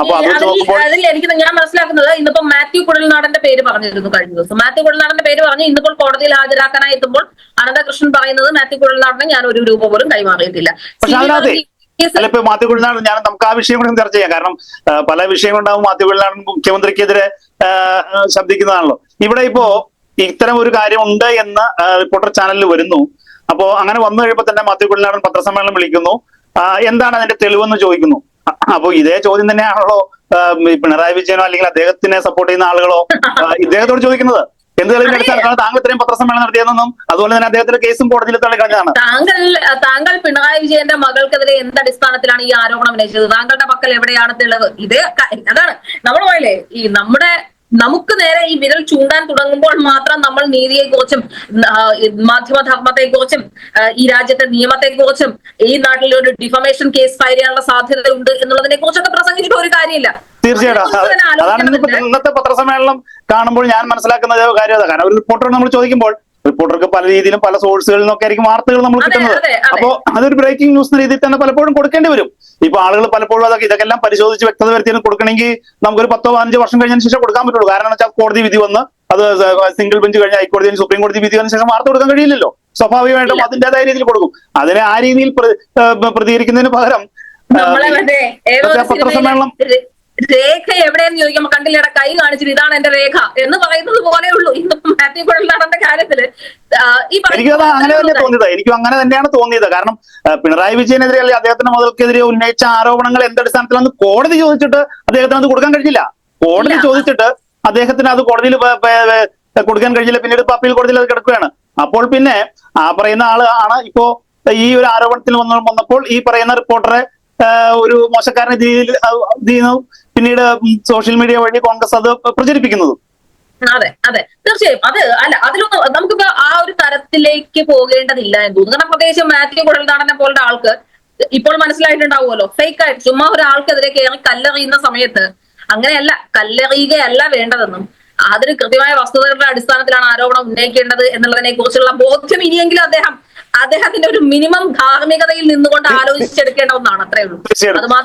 അപ്പൊ അത് നോക്കുമ്പോൾ അതിൽ എനിക്ക് ഞാൻ മനസ്സിലാക്കുന്നത് ഇന്നിപ്പോ മാത്യു കുടൽനാടന്റെ പേര് പറഞ്ഞിരുന്നു കഴിഞ്ഞ ദിവസം. മാത്യു കുടൽനാടന്റെ പേര് പറഞ്ഞ് ഇന്നിപ്പോൾ കോടതിയിൽ ഹാജരാക്കാനായി എത്തുമ്പോൾ അനന്തകൃഷ്ണൻ പറയുന്നത് മാത്യു കുടൽനാടനെ ഞാൻ ഒരു രൂപ പോലും കൈമാറിയിട്ടില്ല. പക്ഷെ അതിനകത്ത് അല്ല ഇപ്പൊ മാത്യു കുഴിനാട് ഞാൻ നമുക്ക് ആ വിഷയം കൂടി ചർച്ച ചെയ്യാം. കാരണം പല വിഷയങ്ങളുണ്ടാവും മാത്യു കുഴിനാടൻ മുഖ്യമന്ത്രിക്കെതിരെ ശബ്ദിക്കുന്നതാണല്ലോ ഇവിടെ ഇപ്പോ ഇത്തരം ഒരു കാര്യം ഉണ്ട് എന്ന് റിപ്പോർട്ടർ ചാനലിൽ വരുന്നു. അപ്പോ അങ്ങനെ വന്നു കഴിയുമ്പോൾ തന്നെ മാത്യു കുഴിനാടൻ പത്രസമ്മേളനം വിളിക്കുന്നു. എന്താണ് അതിന്റെ തെളിവെന്ന് ചോദിക്കുന്നു. അപ്പൊ ഇതേ ചോദ്യം തന്നെയാണല്ലോ പിണറായി വിജയനോ അല്ലെങ്കിൽ അദ്ദേഹത്തിനെ സപ്പോർട്ട് ചെയ്യുന്ന ആളുകളോ ഇദ്ദേഹത്തോട് ചോദിക്കുന്നത്. എന്ത് തെളിവിന്റെ താങ്കൾ ഇത്രയും പത്രസമ്മേളനം നടത്തിയതെന്നും അതുപോലെ തന്നെ അദ്ദേഹത്തിന്റെ കേസും കോടതിയിൽ തള്ളിക്കളഞ്ഞതാണ് താങ്കൾ താങ്കൾ പിണറായി വിജയന്റെ മകൾക്കെതിരെ എന്ത് അടിസ്ഥാനത്തിലാണ് ഈ ആരോപണം ഉന്നയിച്ചത്? താങ്കളുടെ പക്കൽ എവിടെയാണ് തെളിവ്? ഇത് അതാണ് നമ്മൾ പോയില്ലേ? ഈ നമ്മുടെ നമുക്ക് നേരെ ഈ വിരൽ ചൂണ്ടാൻ തുടങ്ങുമ്പോൾ മാത്രം നമ്മൾ നീതിയെ കുറിച്ചും മാധ്യമധർമ്മത്തെ കുറിച്ചും ഈ രാജ്യത്തെ നിയമത്തെ കുറിച്ചും ഈ നാട്ടിൽ ഒരു ഡിഫമേഷൻ കേസ് ഫയൽ ചെയ്യാനുള്ള സാധ്യതയുണ്ട് എന്നുള്ളതിനെ കുറിച്ചൊക്കെ പ്രസംഗിച്ചിട്ട് ഒരു കാര്യമില്ല. തീർച്ചയായിട്ടും. അതാണ് ഇന്നത്തെ പത്രസമ്മേളനം കാണുമ്പോൾ ഞാൻ മനസ്സിലാക്കുന്ന ഒരു കാര്യം അതാണ് കാരണം ഒരു റിപ്പോർട്ടർ നമ്മൾ ചോദിക്കുമ്പോൾ റിപ്പോർട്ടർക്ക് പല രീതിയിലും പല സോഴ്സുകളിൽ നിന്നൊക്കെ ആയിരിക്കും വാർത്തകൾ നമ്മൾ കിട്ടുന്നത്. അതെ. അതൊരു ബ്രേക്കിംഗ് ന്യൂസ് എന്ന രീതിയിൽ തന്നെ പലപ്പോഴും കൊടുക്കേണ്ടി വരും. ഇപ്പൊ ആളുകൾ പലപ്പോഴും അതൊക്കെ ഇതൊക്കെല്ലാം പരിശോധിച്ച് വ്യക്തത വരുത്തിയതിന് കൊടുക്കണമെങ്കിൽ നമുക്കൊരു പത്തോ പതിനഞ്ചോ വർഷം കഴിഞ്ഞതിന് ശേഷം കൊടുക്കാൻ പറ്റുള്ളൂ. കാരണം വെച്ചാൽ കോടതി വിധി വന്ന് അത് സിംഗിൾ ബെഞ്ച് കഴിഞ്ഞ ഹൈക്കോടതി സുപ്രീം കോടതി വിധി വന്ന ശേഷം വാർത്ത കൊടുക്കാൻ കഴിയില്ലല്ലോ. സ്വാഭാവികമായിട്ടും അതിന്റെതായ രീതിയിൽ കൊടുക്കും. അതിനെ ആ രീതിയിൽ പ്ര- പ്രതികരിക്കുന്നതിന് പകരം പത്രസമ്മേളനം രേഖ എവിടെയെന്ന് ചോദിക്കുമ്പോൾ കണ്ടില്ലട കൈ കാണിച്ചിട്ട് ഇതാണ് എന്റെ രേഖ എന്ന് പറയുന്നത് പോലെ ഉള്ളൂ ഇന്ന് മാത്യു കുഴൽനാടന്റെ കാര്യത്തിൽ. ഈ എനിക്കത് അങ്ങനെ തന്നെ തോന്നിയത്. എനിക്കും അങ്ങനെ തന്നെയാണ് തോന്നിയത്. കാരണം പിണറായി വിജയനെതിരെ അല്ലെങ്കിൽ അദ്ദേഹത്തിന്റെ മുതൽക്കെതിരെ ഉന്നയിച്ച ആരോപണങ്ങൾ എന്തടിസ്ഥാനത്തിലാണെന്ന് കോടതി ചോദിച്ചിട്ട് അദ്ദേഹത്തിന് അത് കൊടുക്കാൻ കഴിഞ്ഞില്ല. കോടതി ചോദിച്ചിട്ട് അദ്ദേഹത്തിന് അത് കോടതിയിൽ കൊടുക്കാൻ കഴിഞ്ഞില്ല. പിന്നീട് ഇപ്പൊ അപ്പീൽ കോടതിയിൽ അത് കിടക്കുകയാണ്. അപ്പോൾ പിന്നെ ആ പറയുന്ന ആൾ ആണ്. ഇപ്പോ ഈ ഒരു ആരോപണത്തിൽ വന്ന വന്നപ്പോൾ ഈ പറയുന്ന റിപ്പോർട്ടറെ ഒരു മോശക്കാരനെ രീതിയിൽ ചെയ്യുന്നു പിന്നീട് സോഷ്യൽ മീഡിയ വഴി കോൺഗ്രസ് അത് പ്രചരിപ്പിക്കുന്നത്. അതെ അതെ. തീർച്ചയായും. അത് അല്ല അതിലൊന്നും നമുക്കിപ്പോ ആ ഒരു തരത്തിലേക്ക് പോകേണ്ടതില്ല എന്ന് തോന്നുന്നു. കാരണം പ്രത്യേകിച്ച് മാത്യു കുഴൽനാടനെ പോലുള്ള ആൾക്ക് ഇപ്പോൾ മനസ്സിലായിട്ടുണ്ടാവുമല്ലോ. ഫേക്ക് ആയിട്ട് ചുമ്മാ ഒരാൾക്കെതിരെ കയറി കല്ലെറിയുന്ന സമയത്ത് അങ്ങനെയല്ല കല്ലെറിയുകയല്ല വേണ്ടതെന്നും അതിന് കൃത്യമായ വസ്തുതകളുടെ അടിസ്ഥാനത്തിലാണ് ആരോപണം ഉന്നയിക്കേണ്ടത് എന്നുള്ളതിനെ കുറിച്ചുള്ള ബോധ്യം ഇനിയെങ്കിലും അദ്ദേഹം അദ്ദേഹത്തിന്റെ ഒരു മിനിമം ധാർമ്മികതയിൽ നിന്നുകൊണ്ട് ആലോചിച്ചെടുക്കേണ്ട ഒന്നാണ് അത്രേ ഉള്ളൂ. അത് മാത്രം